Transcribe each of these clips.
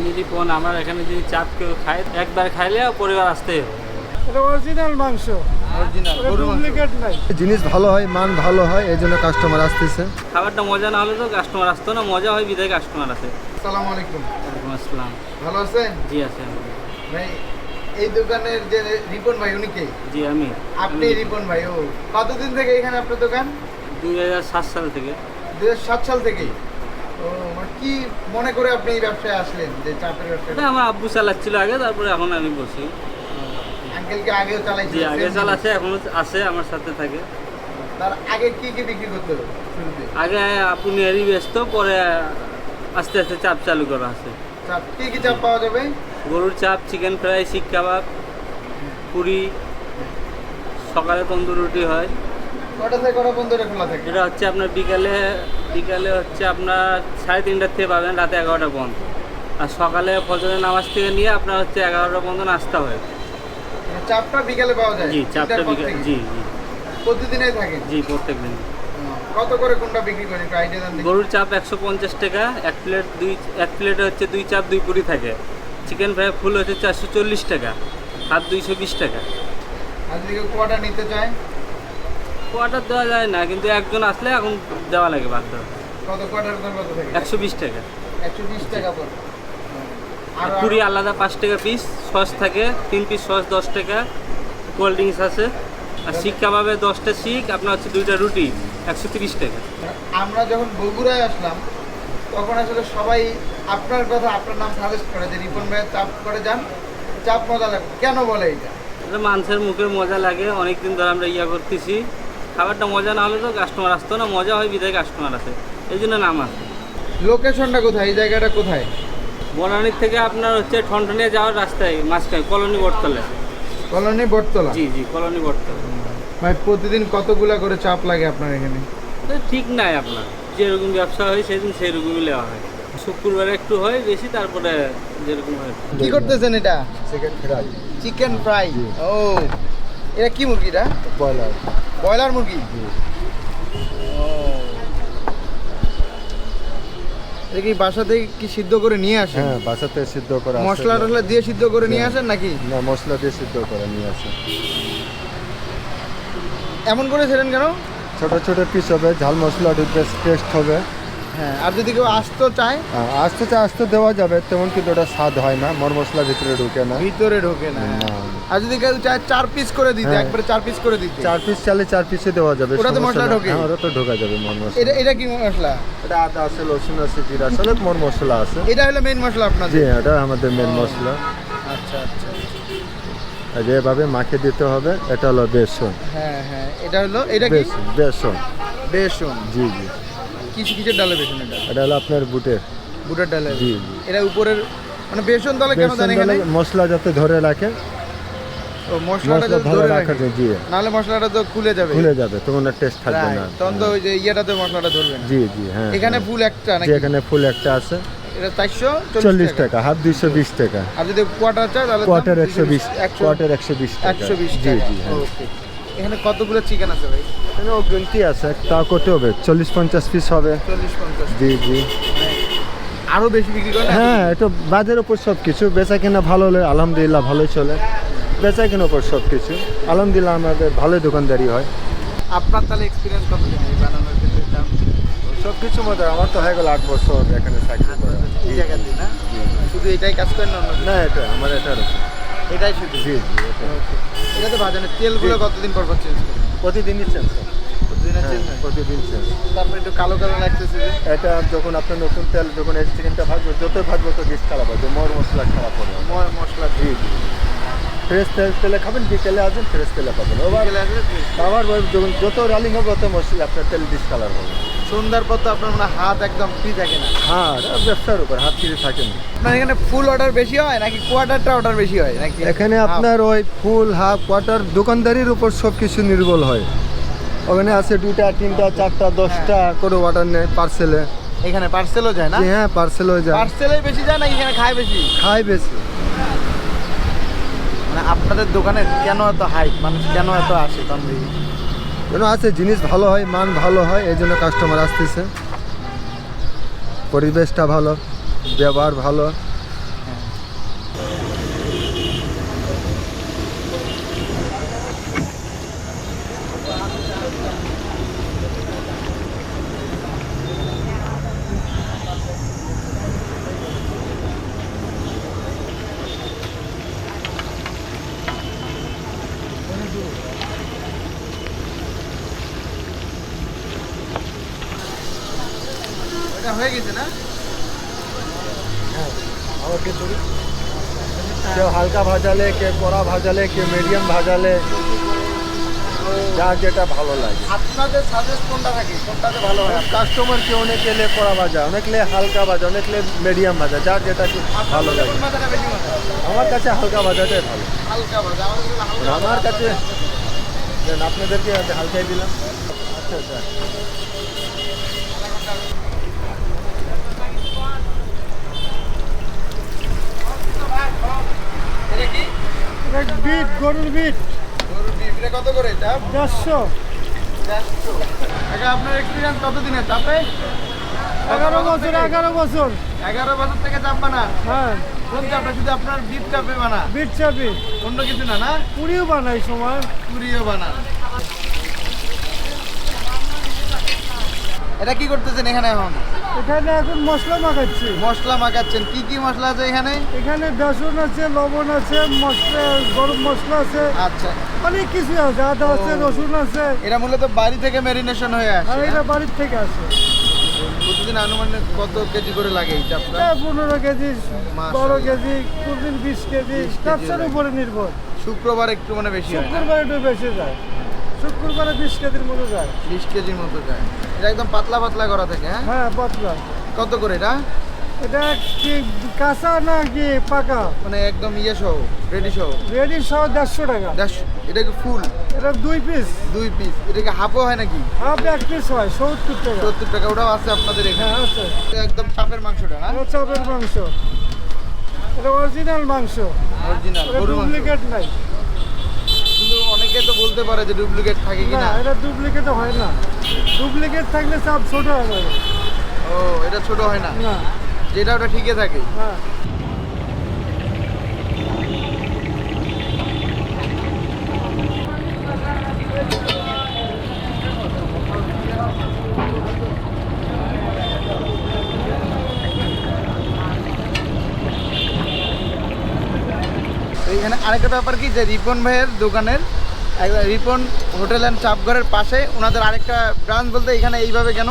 আমি রিপন আমার এখানে যদি চাপ কেউ খায় একবার খাইলে পরিবার আসতে হবে। এটা অরিজিনাল মাংস। অরিজিনাল ডুপ্লিকেট নাই। জিনিস ভালো হয় মান ভালো হয় এই জন্য কাস্টমার আসতেছে। খাবারটা মজা না হলে তো কাস্টমার আসতো না মজা হয় বিদায় কাস্টমার আসে। আসসালামু আলাইকুম। ওয়ালাইকুম আসসালাম। ভালো আছেন? জি আছে ভাই এই দোকানের যে রিপন ভাই উনি কে? জি আমি। আপনি রিপন ভাই ও। কতদিন থেকে এখানে আপনার দোকান? দুই হাজার সাত সাল থেকে। দু সাত সাল থেকে? কি মনে করে আপনি এই ব্যবসায় আসলেন যে চাপের ব্যবসা আমার আব্বু চালাচ্ছিল আগে তারপরে এখন আমি বসি আঙ্কেলকে আগেও চালাইছি আগে চালাচ্ছে এখনও আছে আমার সাথে থাকে। তার আগে কি কি বিক্রি করতে শুরুতে? আগে আব্বু নিয়ারি ব্যস্ত পরে আস্তে আস্তে চাপ চালু করা আছে। চাপ কি কি চাপ পাওয়া যাবে? গরুর চাপ চিকেন ফ্রাই শিক কাবাব পুরি সকালে তন্দুর রুটি হয়। কটা থেকে কটা পর্যন্ত এটা খোলা থাকে? এটা হচ্ছে আপনার বিকালে বিকালে হচ্ছে আপনার সাড়ে তিনটার থেকে পাবেন রাতে এগারোটা পর্যন্ত। আর সকালে ফজরের নামাজ থেকে নিয়ে আপনার হচ্ছে এগারোটা পর্যন্ত নাস্তা হয়। মানে চাপটা বিকালে পাওয়া যায়? জি চাপটা বিকাল? জি জি। প্রতিদিনই থাকে? জি প্রত্যেক দিন কত করে কোনটা বিক্রি করেন? আইডিয়া দেন গরুর চাপ একশো পঞ্চাশ টাকা এক প্লেট দুই এক প্লেটে হচ্ছে দুই চাপ দুই পুরি থাকে। চিকেন ফ্রাই ফুল হচ্ছে চারশো চল্লিশ টাকা হাত দুইশো বিশ টাকা। আর যদি কোয়াটা নিতে চায়? কোয়াটার দেওয়া যায় না কিন্তু একজন আসলে এখন দেওয়া লাগে বাধ্য। কত কোয়াটার কত থাকে? একশো বিশ টাকা। একশো বিশ টাকা পর। আর পুরি আলাদা পাঁচ টাকা পিস সস থাকে তিন পিস সস দশ টাকা কোল্ড ড্রিঙ্কস আছে। আর শিক কাবাবে দশটা শিক আপনার হচ্ছে দুইটা রুটি একশো তিরিশ টাকা। আমরা যখন বগুড়ায় আসলাম তখন আসলে সবাই আপনার কথা আপনার নাম সাজেস্ট করে যে রিপন ভাইয়ের চাপ করে যান চাপ মজা লাগে। কেন বলে এটা? মাংসের মুখে মজা লাগে অনেক দিন ধরে আমরা ইয়া করতেছি। খাবারটা মজা না হলে তো কাস্টমার আসতো না মজা হয় বিদায় কাস্টমার আসে। এই জন্য নাম আছে। লোকেশনটা কোথায়? এই জায়গাটা কোথায়? বনানীর থেকে আপনার হচ্ছে ঠনঠনিয়া যাওয়ার রাস্তায় মাঝখানে কলোনি বটতলে। কলোনি বটতলা? জি জি কলোনি বটতলে। ভাই প্রতিদিন কতগুলা করে চাপ লাগে আপনার এখানে? তো ঠিক নাই আপনার। যেরকম ব্যবসা হয় সেদিন সেই রকমই নেওয়া হয়। শুক্রবারে একটু হয় বেশি তারপরে যেরকম হয়। কি করতেছেন এটা? চিকেন ফ্রাই চিকেন ফ্রাই ও এটা কি মুরগিটা? ব্রয়লার। ব্রয়লার মুরগি? এটা কি বাসা থেকে কি সিদ্ধ করে নিয়ে আসেন? হ্যাঁ বাসাতে সিদ্ধ করা। মশলা টশলা দিয়ে সিদ্ধ করে নিয়ে হ্যাঁ। আসেন নাকি? না মশলা দিয়ে সিদ্ধ করে নিয়ে আসেন এমন করে ছিলেন কেন? ছোট ছোট পিস হবে ঝাল মশলা টেস্ট হবে। হ্যাঁ আর যদি কেউ আসতো চায়? আহ, আস্তে আস্তে আস্তে দেওয়া যাবে তেমন কিন্তু ওটা স্বাদ হয় না মর মশলা ভিতরে ঢুকে না। ভিতরে ঢোকে না না। আর যদি কেউ চায় চার পিস করে দিতে হ্যাঁ। একবারে চার পিস করে দিতে? চার পিস চালে চার পিসে দেওয়া যাবে ওটাতে সমস্যা মশলা ঢোকে? হ্যাঁ ওটা তো ঢোকা যাবে মর মশলা। এটা কি মশলা? এটা আদা আছে রসুন আছে জিরা আছে অনেক মর মশলা আছে। এটা হলো মেইন মশলা জি আপনাদের এটা আমাদের মেন মশলা। আচ্ছা আচ্ছা। যেভাবে মাখে দিতে হবে এটা হলো বেসন। হ্যাঁ হ্যাঁ এটা হলো এটা কি? বেসন বেসন। বেসন। জি জি। কিছু কিসের ডালে বেসন এটা। এটা হলো আপনার বুটের। বুটের ডালে। জি। এটা উপরের মানে বেসন দলে কেন দেন এখানে? মশলা যাতে ধরে রাখে ও মশলাটা ধরে রাখা জি। নাহলে মশলাটা তো খুলে যাবে। খুলে যাবে তখন আর টেস্ট থাকবে না। তখন তো ওই যে ইয়েটাতে মশলাটা ধরবে না। জি জি হ্যাঁ এখানে হ্যাঁ। ফুল একটা নাকি? এখানে ফুল একটা আছে। এটা চারশো চল্লিশ টাকা। হাফ দুইশো বিশ টাকা। আর যদি কোয়ার্টার চাই তাহলে কোয়ার্টার একশো বিশ একশো কোয়ার্টার একশো বিশ টাকা। একশো বিশ জি জি হ্যাঁ। ওকে এখানে কতগুলো চিকেন আছে ভাই? এখানে অগ্রিমতি আছে তা করতে হবে চল্লিশ পঞ্চাশ পিস হবে। চল্লিশ পঞ্চাশ জি জি। আরও বেশি বিক্রি করেন হ্যাঁ এটা বাজের উপর সব কিছু বেচা কেনা ভালো হলে আলহামদুলিল্লাহ ভালোই চলে। বেচা কেনার উপর সব কিছু আলহামদুলিল্লাহ আমাদের ভালোই দোকানদারি হয়। আপনার তাহলে এক্সপিরিয়েন্স কত বানানোর ক্ষেত্রে দাম? সব কিছু মধ্যে আমার তো হয়ে গেল আট বছর এখানে চাকরি করা। এই জায়গাতে না? শুধু এটাই কাজ করেন না না এটা আমার এটা এটাই শুধু। জি জি এটা তো ভাজানো তেলগুলো কতদিন পর পর চেঞ্জ করেন প্রতিদিনই চেঞ্জ চেঞ্জ প্রতিদিন চেঞ্জ তারপরে একটু কালো কালো লাগতেছে এটা যখন আপনার নতুন তেল যখন এই চিকেনটা ভাজবো যত ভাজবো তো ডিশ খারাপ হবে মর মশলা খারাপ হবে। মশলা। জি জি। ফ্রেশ তেল তেলে খাবেন বিকেলে আসবেন ফ্রেশ তেলে পাবেন আবার। আবার যখন যত রালিং হবে তত মশলা আপনার তেল ডিশ কালার হবে। সন্ধ্যার পর তো আপনার মানে হাত একদম ফ্রি থাকে না? হ্যাঁ ব্যবসার উপর হাত ফিরে থাকে না। আপনার এখানে ফুল অর্ডার বেশি হয় নাকি কোয়ার্টারটা অর্ডার বেশি হয় নাকি? এখানে আপনার ওই ফুল হাফ কোয়ার্টার দোকানদারির উপর সব কিছু নির্ভর হয়। ওখানে আছে দুইটা তিনটা চারটা দশটা করে অর্ডার নেয় পার্সেলে এখানে পার্সেলও যায় না? হ্যাঁ পার্সেল হয়ে যায়। পার্সেলে বেশি যায় নাকি এখানে খায় বেশি? খাই বেশি। মানে আপনাদের দোকানে কেন এত হাইট মানুষ কেন এত আসে তন্দ্রি কেন আছে, জিনিস ভালো হয়, মান ভালো হয়, এই জন্য কাস্টমার আসতেছে। পরিবেশটা ভালো, ব্যবহার ভালো হয়ে গেছে না আবার খিচুড়ি কেউ হালকা ভাজালে কেউ কড়া ভাজালে কেউ মিডিয়াম ভাজালে যার যেটা ভালো লাগে। আপনাদের সাজেস্ট কোনটা থাকে? কোনটাতে ভালো হয়? কাস্টমার কে অনেক এলে কড়া ভাজা অনেক লে হালকা ভাজা অনেক লে মিডিয়াম ভাজা যার যেটা কি ভালো লাগে। কোন মাথাটা বেশি মজা আমার কাছে হালকা ভাজাটাই ভালো। হালকা ভাজা আমাদের কাছে হালকা আমার কাছে দেন আপনাদেরকে হালকাই দিলাম। আচ্ছা আচ্ছা। এটা কি বিট গরুর বিট গরুর beef, এটা কত করে এটা? দেড়শো চারশো। আগে আপনার এক্সপিরিয়েন্স কতদিনের? চাপে? এগারো বছর এগারো বছর। এগারো বছর থেকে চাপ বানান হ্যাঁ। কোন চাপটা শুধু আপনার বিট চাপে বানা? বিট চাপি। অন্য কিছু না না? পুরিও বানাই সময়। পুরিও বানান এটা কি করতেছেন এখানে এখন? এখানে এখন মশলা মাখাচ্ছি। মশলা মাখাচ্ছেন। কি কি মশলা আছে এখানে? এখানে বেসন আছে লবণ আছে মশলা গরম মশলা আছে। আচ্ছা। অনেক কিছু আছে আদা আছে রসুন আছে। এটা মূলত বাড়ি থেকে ম্যারিনেশন হয়ে আর এটা বাড়ির থেকে আসে। প্রতিদিন আনুমানিক কত কেজি করে লাগে এই চাপটা? পনেরো কেজি। বারো কেজি কোনদিন বিশ কেজি 20 কেজি ব্যবসার লাগে। উপরে নির্ভর। শুক্রবার একটু মানে বেশি শুক্রবার একটু বেশি যায়। শুক্রবারে বিশ কেজির মতো যায়। বিশ কেজির মতো যায়। এটা একদম পাতলা পাতলা করা থাকে হ্যাঁ? হ্যাঁ পাতলা। কত করে এটা? এটা কি কাঁচা না কি পাকা? মানে একদম ইয়ে সহ রেডি সহ? রেডি সহ দেড়শো টাকা। দেড়শো এটা কি ফুল এটা দুই পিস দুই পিস এটা কি হাফও হয় নাকি? হাফ এক পিস হয় সত্তর টাকা। সত্তর টাকা ওটাও আছে আপনাদের এখানে। হ্যাঁ আছে। একদম চাপের মাংসটা এটা চাপের মাংস। এটা অরিজিনাল মাংস। অরিজিনাল ডুপ্লিকেট নাই। তো বলতে পারে যে ডুপ্লিকেট থাকে কি না না এটা ডুপ্লিকেট হয় না। ডুপ্লিকেট থাকলে চাপ ছোট হয়ে ও এটা ছোট হয় না? না। যেটা ওটা ঠিকই থাকে। হ্যাঁ এখানে আরেকটা ব্যাপার কি যে রিপন ভাইয়ের দোকানের একদম রিপন হোটেল অ্যান্ড চাপঘরের পাশে ওনাদের আরেকটা ব্রাঞ্চ বলতে এখানে এইভাবে কেন?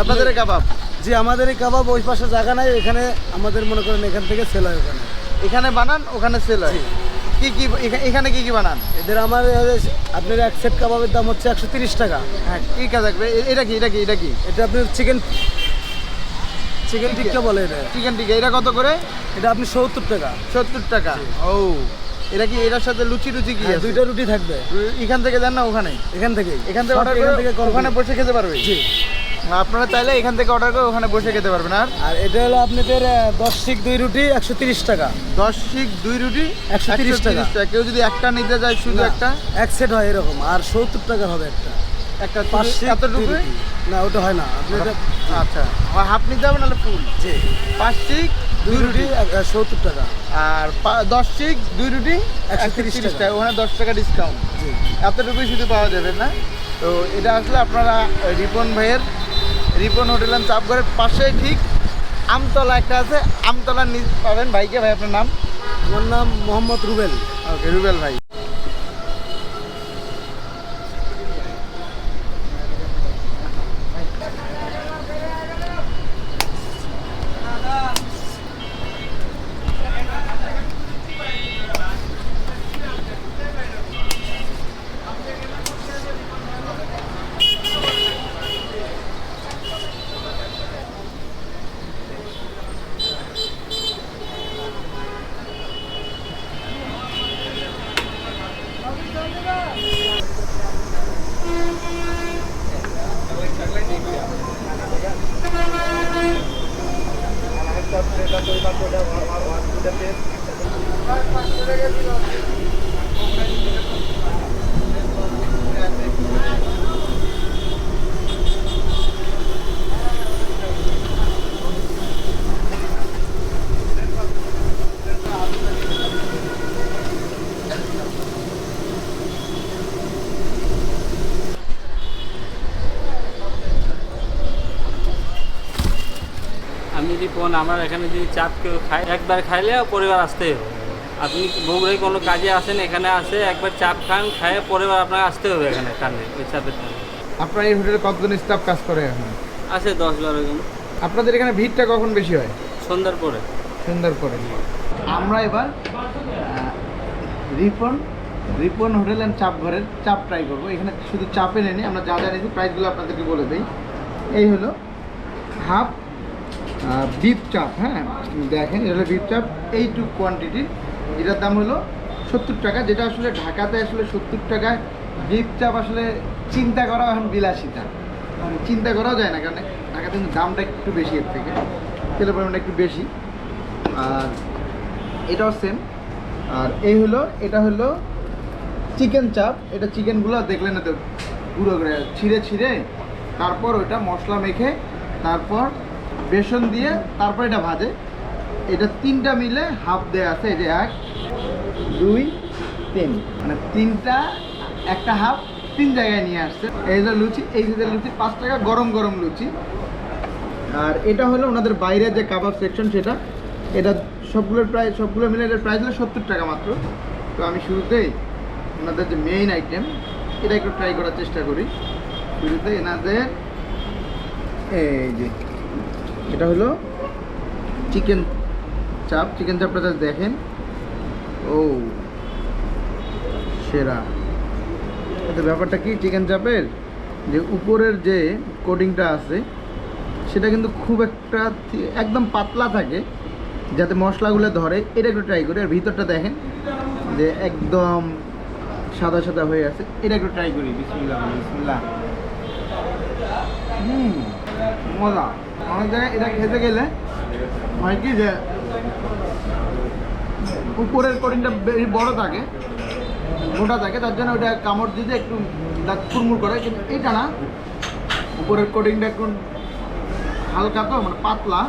আপনাদের কাবাব। জি আমাদের এই কাবাব ওই পাশে জায়গা নাই এখানে আমাদের মনে করেন এখান থেকে সেল হয় ওখানে। এখানে বানান ওখানে সেল হয়। কি কি এখানে কি কি বানান? এদের আমার আপনার এক সেট কাবাবের দাম হচ্ছে একশো তিরিশ টাকা। হ্যাঁ কি কাজ থাকবে এটা কি এটা কি এটা কি? এটা আপনার চিকেন চিকেন টিক্কা। বলে এটা চিকেন টিকা এটা কত করে? এটা আপনি সত্তর টাকা। সত্তর টাকা। ও। এটা কি এটার সাথে লুচি লুচি কি হ্যাঁ, আছে? দুইটা রুটি থাকবে। এখান থেকে দেন না ওখানে? এখান থেকে। এখান থেকে অর্ডার করে থেকে ওখানে বসে খেতে পারবে? জি। আপনারা চাইলে এখান থেকে অর্ডার করে ওখানে বসে খেতে পারবেন। আর আর এটা হলো আপনাদের দশ শিক দুই রুটি একশো তিরিশ টাকা। দশ শিক দুই রুটি 130 টাকা। কেউ যদি একটা নিতে যায় শুধু একটা? এক সেট হয় এরকম আর সত্তর টাকা হবে একটা। একটা পাঁচ এতটুকু। না ওটা হয় না। আপনি আচ্ছা। হাফ নিতে হবে নাহলে ফুল। জি। পাঁচ শিক দুই রুটি সত্তর টাকা। আর দশ চিক দুই রুটি একশো তিরিশ টাকা। ওখানে দশ টাকা ডিসকাউন্ট এত এতটুকুই শুধু পাওয়া যাবে না? তো এটা আসলে আপনারা রিপন ভাইয়ের রিপন হোটেল অ্যান্ড চাপঘরের পাশে ঠিক আমতলা একটা আছে। আমতলার নিচ পাবেন। ভাইকে ভাই আপনার নাম? আমার নাম মোহাম্মদ রুবেল। ওকে রুবেল ভাই। আমি আমরা এখানে যদি চাপ কেউ খাই একবার খাইলে পরিবার আসতেই হবে। আপনি বগুড়ায় কোনো কাজে আসেন এখানে আসে একবার চাপ খান খায় পরিবার আপনাকে আসতে হবে এখানে কানে ওই চাপের টানে আপনার এই হোটেলে কতজন স্টাফ কাজ করে এখন? আছে দশ বারো জন। আপনাদের এখানে ভিড়টা কখন বেশি হয়? সন্ধ্যার পরে। সুন্দর করে আমরা এবার রিপন রিপন হোটেল অ্যান্ড চাপ ঘরের চাপ ট্রাই করব। এখানে শুধু চাপে নেই আমরা যা যা নিয়েছি প্রাইসগুলো আপনাদেরকে বলে দিই। এই হলো হাফ বিফ চাপ হ্যাঁ? দেখেন, এটা হলো বিফ চাপ এইটু কোয়ান্টিটি এটার দাম হলো সত্তর টাকা, যেটা আসলে ঢাকাতে আসলে সত্তর টাকায় বিফ চাপ আসলে চিন্তা করা এখন বিলাসিতা। মানে চিন্তা করাও যায় না, কারণ ঢাকাতে কিন্তু দামটা একটু বেশি এর থেকে, তেলের পরিমাণটা একটু বেশি। আর এটাও সেম আর এই হলো, এটা হলো চিকেন চাপ এটা চিকেনগুলো দেখলেন না তো পুরো করে ছিঁড়ে ছিঁড়ে, তারপর ওইটা মশলা মেখে, তারপর বেসন দিয়ে তারপর এটা ভাজে। এটা তিনটা মিলে হাফ দেয়া আছে, এই যে এক, দুই, তিন। মানে তিনটা, একটা হাফ তিন জায়গায় নিয়ে আসছে। এই যে লুচি, এই যে লুচি, পাঁচ টাকা গরম গরম লুচি। আর এটা হলো ওনাদের বাইরের যে কাবাব সেকশন সেটা। এটা সবগুলোর প্রায় সবগুলো মিলে এটার প্রাইস হলো সত্তর টাকা মাত্র। তো আমি শুরুতেই ওনাদের যে মেইন আইটেম এটা একটু ট্রাই করার চেষ্টা করি। শুরুতে এনাদের এই যে এটা হলো চিকেন চাপ। চিকেন চাপটা দেখেন। ও সেরা। এটা ব্যাপারটা কি? চিকেন চাপের যে উপরের যে কোডিংটা আছে সেটা কিন্তু খুব একটা একদম পাতলা থাকে যাতে মশলাগুলো ধরে। এটা একটু ট্রাই করি। আর ভিতরটা দেখেন যে একদম সাদা সাদা হয়ে আছে। এটা একটু ট্রাই করি। বিসমিল্লাহ বলে, বিসমিল্লাহ। হুম মজা। অনেক জায়গায় এটা খেতে গেলে হয় কি যে উপরের বেশি বড় থাকে, মোটা থাকে, তার জন্য ওটা কামড় দিতে একটু দাঁত ফুরমুর করে, কিন্তু এইটা না। উপরের কোটিংটা একটু হালকা তো মানে পাতলা,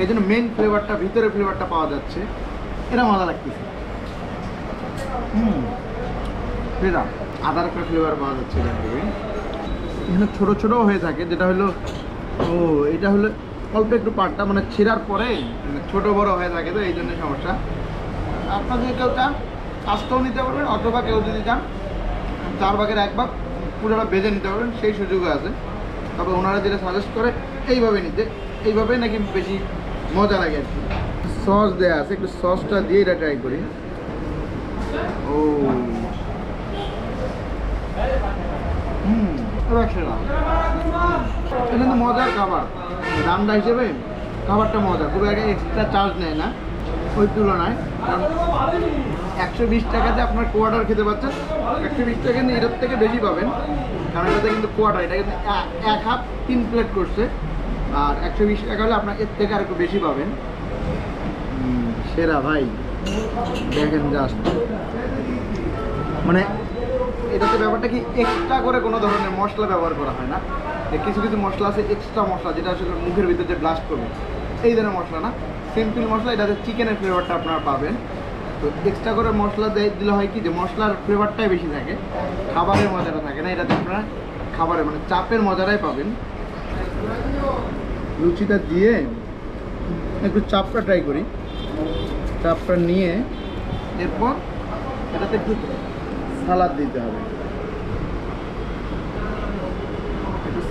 এই জন্য মেন ফ্লেভারটা ভিতরের ফ্লেভারটা পাওয়া যাচ্ছে। এটা মজা লাগতেছে। হুম সেটা আদার একটা ফ্লেভার পাওয়া যাচ্ছে এখান থেকে। এখানে ছোটো ছোটো হয়ে থাকে, যেটা হলো ও, এটা হলো অল্প একটু পাটটা মানে ছেঁড়ার পরে মানে ছোটো বড় হয়ে থাকে তো, এই জন্য সমস্যা। আপনার যদি কেউ চান আস্তেও নিতে পারবেন, অথবা কেউ যদি চান, চার ভাগের এক ভাগ, পুরোটা বেজে নিতে পারবেন, সেই সুযোগও আছে। তবে ওনারা যেটা সাজেস্ট করে, এইভাবে নিতে। এইভাবে নাকি বেশি মজা লাগে আর কি। সস দেওয়া আছে, একটু সসটা দিয়ে এটা ট্রাই করি। ও। হুম এটা কিন্তু মজার খাবার। দামটা হিসেবে খাবারটা মজা খুব একটা এক্সট্রা চার্জ নেয় না ওই তুলনায়। কারণ একশো বিশ টাকাতে আপনার কোয়ার্টার খেতে পাচ্ছেন। একশো বিশ টাকা কিন্তু এটার থেকে বেশি পাবেন। কারণ এটাতে কিন্তু কোয়ার্টার, এটা কিন্তু এক হাফ তিন প্লেট করছে। আর একশো বিশ টাকা হলে আপনার এর থেকে আর একটু বেশি পাবেন। সেরা ভাই। দেখেন জাস্ট মানে এটাতে ব্যাপারটা কি এক্সট্রা করে কোনো ধরনের মশলা ব্যবহার করা হয় না। কিছু কিছু মশলা আছে এক্সট্রা মশলা যেটা আসলে মুখের ভিতরে যে ব্লাস্ট করবে। এই ধরনের মশলা না। সিম্পল মশলা এটাতে চিকেনের ফ্লেভারটা আপনারা পাবেন। তো এক্সট্রা করে মশলা দেয় দিলে হয় কি যে মশলার ফ্লেভারটাই বেশি থাকে। খাবারের মজাটা থাকে না। এটাতে আপনারা খাবারের মানে চাপের মজাটাই পাবেন। লুচিটা দিয়ে একটু চাপটা ট্রাই করি। চাপটা নিয়ে এরপর এটাতে একটু সালাদ দিতে হবে।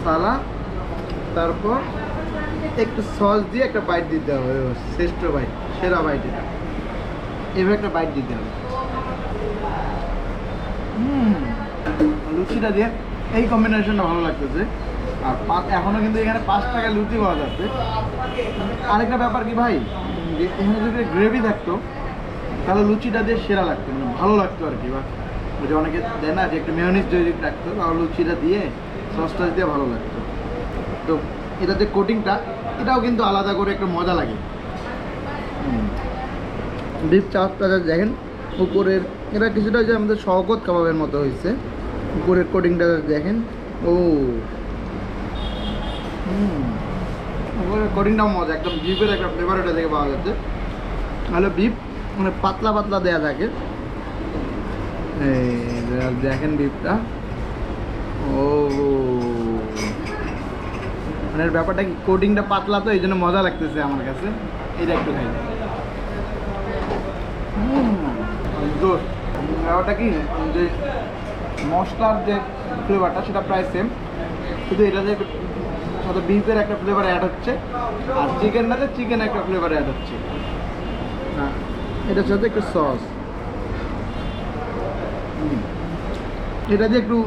সালাদ তারপর একটু সস দিয়ে একটা বাইট দিতে হবে শ্রেষ্ঠ বাইট সেরা বাইট এটা। এভাবে একটা বাইট দিতে হবে লুচিটা দিয়ে এই কম্বিনেশনটা ভালো লাগতেছে। আর এখনও কিন্তু এখানে পাঁচ টাকা লুচি পাওয়া যাচ্ছে। আরেকটা ব্যাপার কি ভাই? এখানে যদি গ্রেভি থাকতো, তাহলে লুচিটা দিয়ে সেরা লাগতো মানে ভালো লাগতো আর কি, বা যে অনেকে দেয় না যে একটু মেয়নিস যদি রাখতো তাহলে লুচিটা দিয়ে সসটা দিয়ে ভালো লাগতো তো এটা যে কোটিংটা এটাও কিন্তু আলাদা করে একটা মজা লাগে। ডিপ চাপটা দেখেন, উপরের, এটা কিছুটা যে আমাদের শওকত কাবাবের মতো হয়েছে। উপরের কোটিংটা দেখেন, ও। উপরের কোটিংটাও মজা, একদম বিফের একটা ফ্লেভার এটা থেকে পাওয়া যাচ্ছে। হলো বিফ মানে পাতলা পাতলা দেয়া থাকে। দেখেন বিফটা ও। মানে ব্যাপারটা কি কোটিংটা পাতলা তো এই জন্য মজা লাগতেছে আমার কাছে। এটা একটু খাই। ব্যাপারটা কি যে মশলার যে ফ্লেভারটা সেটা প্রায় সেম শুধু এটা যে অর্থাৎ বিফের একটা ফ্লেভার অ্যাড হচ্ছে, আর চিকেনটাতে চিকেন একটা ফ্লেভার অ্যাড হচ্ছে। হ্যাঁ এটার সাথে একটু সস এটা দিয়ে একটু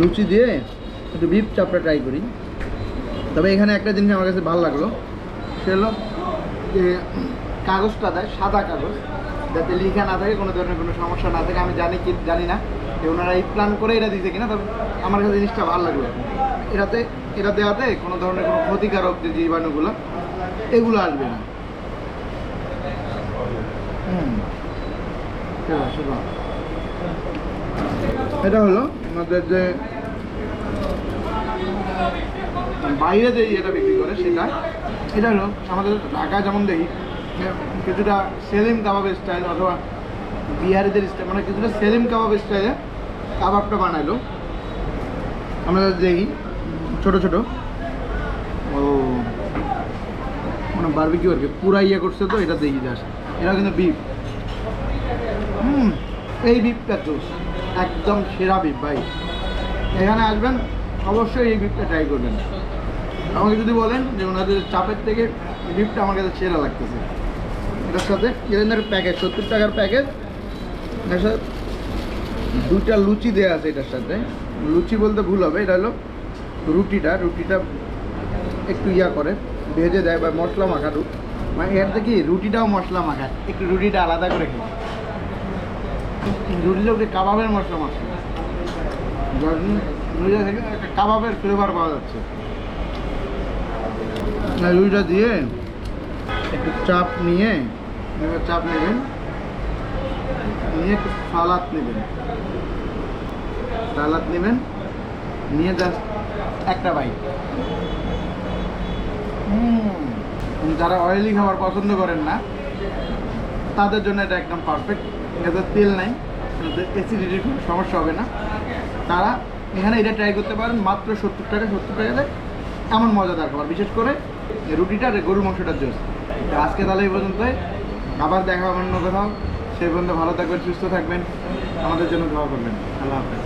লুচি দিয়ে একটু বিফ চাপটা ট্রাই করি। তবে এখানে একটা জিনিস আমার কাছে ভালো লাগল, সে হলো যে কাগজটা দেয়, সাদা কাগজ, যাতে লিখা না থাকে, কোনো ধরনের কোনো সমস্যা না থাকে, আমি জানি কি জানি না যে ওনারা এই প্ল্যান করে এটা দিতে কিনা, তবে আমার কাছে জিনিসটা ভালো লাগল। এটাতে এটা দেওয়াতে কোনো ধরনের কোনো ক্ষতিকারক যে জীবাণুগুলো, এগুলো আসবে না। এটা হলো আমাদের যে বাইরে যে ইয়েটা বিক্রি করে সেটা, এটা হলো আমাদের ঢাকা যেমন দেখি কিছুটা সেলিম কাবাবের স্টাইল অথবা বিহারিদের স্টাইল মানে কিছুটা সেলিম কাবাব স্টাইলে কাবাবটা বানাইলো। আমরা দেখি, ছোট ছোট। ও মানে বারবিকিউ আর কি, পুরা ইয়ে করছে তো, এটা দেখি জাস্ট এটা কিন্তু বিফ হুম, এই বিফটা তো একদম সেরা বিফ ভাই। এখানে আসবেন, অবশ্যই এই বিফটা ট্রাই করবেন। আমাকে যদি বলেন যে ওনাদের চাপের থেকে বিফটা আমার কাছে সেরা লাগতেছে। এটার সাথে এদের প্যাকেজ সত্তর টাকার প্যাকেজ এটার সাথে দুইটা লুচি দেওয়া আছে এটার সাথে। লুচি বলতে ভুল হবে, এটা হলো রুটিটা। রুটিটা একটু ইয়া করে, ভেজে দেয় বা মশলা মাখা রুট মানে এর কি রুটিটাও মশলা মাখা একটু রুটিটা আলাদা করে খেয়ে। একটু কাবাবের মশলা যার থেকে একটা কাবাবের পাওয়া যাচ্ছে। দিয়ে একটু চাপ নিয়ে, এবার চাপ নেবেন। নিয়ে একটু সালাদ নেবেন। সালাদ নেবেন। নিয়ে জাস্ট একটা যারা অয়েলি খাবার পছন্দ করেন না, তাদের জন্য এটা একদম পারফেক্ট এতে তেল নাই অ্যাসিডিটির কোনো সমস্যা হবে না। তারা এখানে এটা ট্রাই করতে পারেন, মাত্র সত্তর টাকা, সত্তর টাকাতে এমন মজাদার খাবার। বিশেষ করে রুটিটা আর গরুর মাংসটার জন্য। আজকে তাহলে এই পর্যন্ত আবার দেখা হবে অন্য কোথাও। সেই পর্যন্ত ভালো থাকবেন, সুস্থ থাকবেন। আমাদের জন্য দোয়া করবেন। আল্লাহ হাফেজ।